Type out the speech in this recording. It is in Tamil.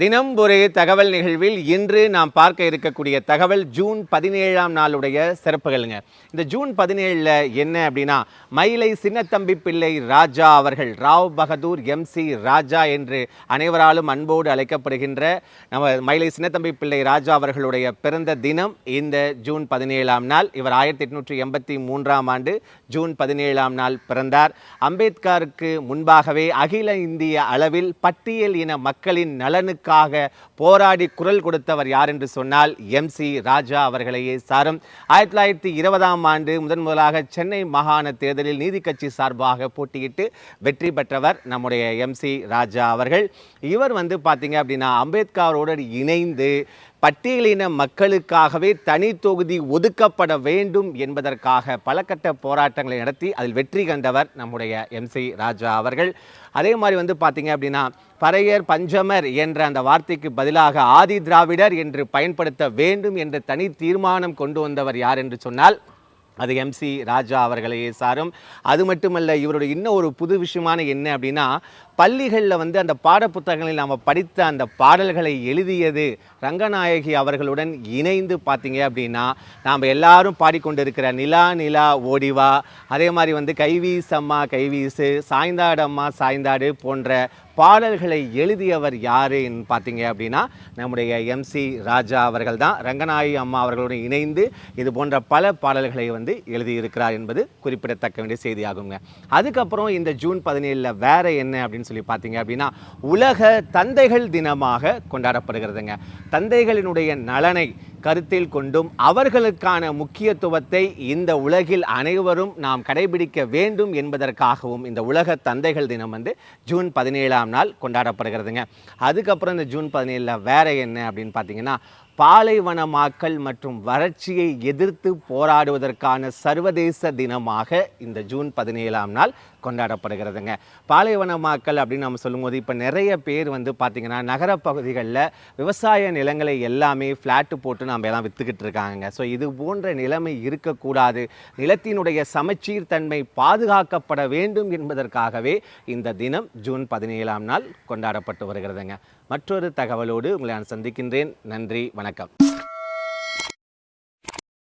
தினம் ஒரு தகவல் நிகழ்வில் இன்று நாம் பார்க்க இருக்கக்கூடிய தகவல் ஜூன் பதினேழாம் நாளுடைய சிறப்புகளுங்க. இந்த ஜூன் பதினேழில் என்ன அப்படின்னா மயிலை சின்னத்தம்பி பிள்ளை ராஜா அவர்கள் ராவ் பகதூர் எம்சி ராஜா என்று அனைவராலும் அன்போடு அழைக்கப்படுகின்ற நம்ம மயிலை சின்னத்தம்பி பிள்ளை ராஜா அவர்களுடைய பிறந்த தினம் இந்த ஜூன் பதினேழாம் நாள். இவர் ஆயிரத்தி எட்நூற்றி எண்பத்தி மூன்றாம் ஆண்டு ஜூன் பதினேழாம் நாள் பிறந்தார். அம்பேத்கருக்கு முன்பாகவே அகில இந்திய அளவில் பட்டியல் இன மக்களின் நலனுக்கு நலனுக்காக போராடி குரல் கொடுத்தவர் யார் என்று சொன்னால் எம்சி ராஜா அவர்களையே சாரும். ஆயிரத்தி தொள்ளாயிரத்தி இருபதாம் ஆண்டு முதன் முதலாக சென்னை மாகாண தேர்தலில் நீதி கட்சி சார்பாக போட்டியிட்டு வெற்றி பெற்றவர் நம்முடைய எம்சி ராஜா அவர்கள். இவர் வந்து பார்த்தீங்க அப்படின்னா அம்பேத்கரோடு இணைந்து பட்டியலின மக்களுக்காகவே தனி தொகுதி ஒதுக்கப்பட வேண்டும் என்பதற்காக பல கட்ட போராட்டங்களை நடத்தி அதில் வெற்றி கண்டவர் நம்முடைய எம்சி ராஜா அவர்கள். அதே மாதிரி வந்து பார்த்தீங்க அப்படின்னா பறையர் பஞ்சமர் என்ற அந்த வார்த்தைக்கு பதிலாக ஆதி திராவிடர் என்று பயன்படுத்த வேண்டும் என்ற தனி தீர்மானம் கொண்டு வந்தவர் யார் என்று சொன்னால் அது எம்சி ராஜா அவர்களையே சாரும். அது மட்டுமல்ல இவருடைய இன்னும் ஒரு புது விஷயமான என்ன அப்படின்னா பள்ளிகளில் வந்து அந்த பாடப்புத்தகங்களில் நாம் படித்த அந்த பாடல்களை எழுதியது ரங்கநாயகி அவர்களுடன் இணைந்து பார்த்தீங்க அப்படின்னா நாம் எல்லாரும் பாடிக்கொண்டிருக்கிற நிலா நிலா ஓடிவா அதே மாதிரி வந்து கைவீசம்மா கைவீசு சாய்ந்தாடம்மா சாய்ந்தாடு போன்ற பாடல்களை எழுதியவர் யாருன்னு பார்த்தீங்க அப்படின்னா நம்முடைய எம்சி ராஜா அவர்கள் தான் ரங்கநாயகி அம்மா அவர்களுடன் இணைந்து இது போன்ற பல பாடல்களை வந்து எழுதியிருக்கிறார் என்பது குறிப்பிடத்தக்க வேண்டிய செய்தியாகுங்க. அதுக்கப்புறம் இந்த ஜூன் பதினேழில் வேறு என்ன அப்படின்னு சொல்லி பார்த்தீங்க அப்படின்னா உலக தந்தைகள் தினமாக கொண்டாடப்படுகிறதுங்க. தந்தைகளினுடைய நலனை கருத்தில் கொண்டும் அவர்களுக்கான முக்கியத்துவத்தை இந்த உலகில் அனைவரும் நாம் கடைபிடிக்க வேண்டும் என்பதற்காகவும் இந்த உலக தந்தைகள் தினம் வந்து ஜூன் பதினேழாம் நாள் கொண்டாடப்படுகிறதுங்க. அதுக்கப்புறம் இந்த ஜூன் பதினேழில் வேற என்ன அப்படின்னு பார்த்தீங்கன்னா பாலைவனமாக்கல் மற்றும் வறட்சியை எதிர்த்து போராடுவதற்கான சர்வதேச தினமாக இந்த ஜூன் பதினேழாம் நாள் கொண்டாடப்படுகிறதுங்க. பாலைவனமாக்கல் அப்படின்னு நம்ம சொல்லும்போது இப்போ நிறைய பேர் வந்து பார்த்திங்கன்னா நகரப்பகுதிகளில் விவசாய நிலங்களை எல்லாமே ஃப்ளாட்டு போட்டு நம்ம எல்லாம் விற்றுக்கிட்டு இருக்காங்க ஸோ இது போன்ற நிலைமை இருக்கக்கூடாது. நிலத்தினுடைய சமச்சீர் தன்மை பாதுகாக்கப்பட வேண்டும் என்பதற்காகவே இந்த தினம் ஜூன் பதினேழாம் நாள் கொண்டாடப்பட்டு வருகிறதுங்க. மற்றொரு தகவலோடு உங்களை நான் சந்திக்கின்றேன். நன்றி வணக்கம்.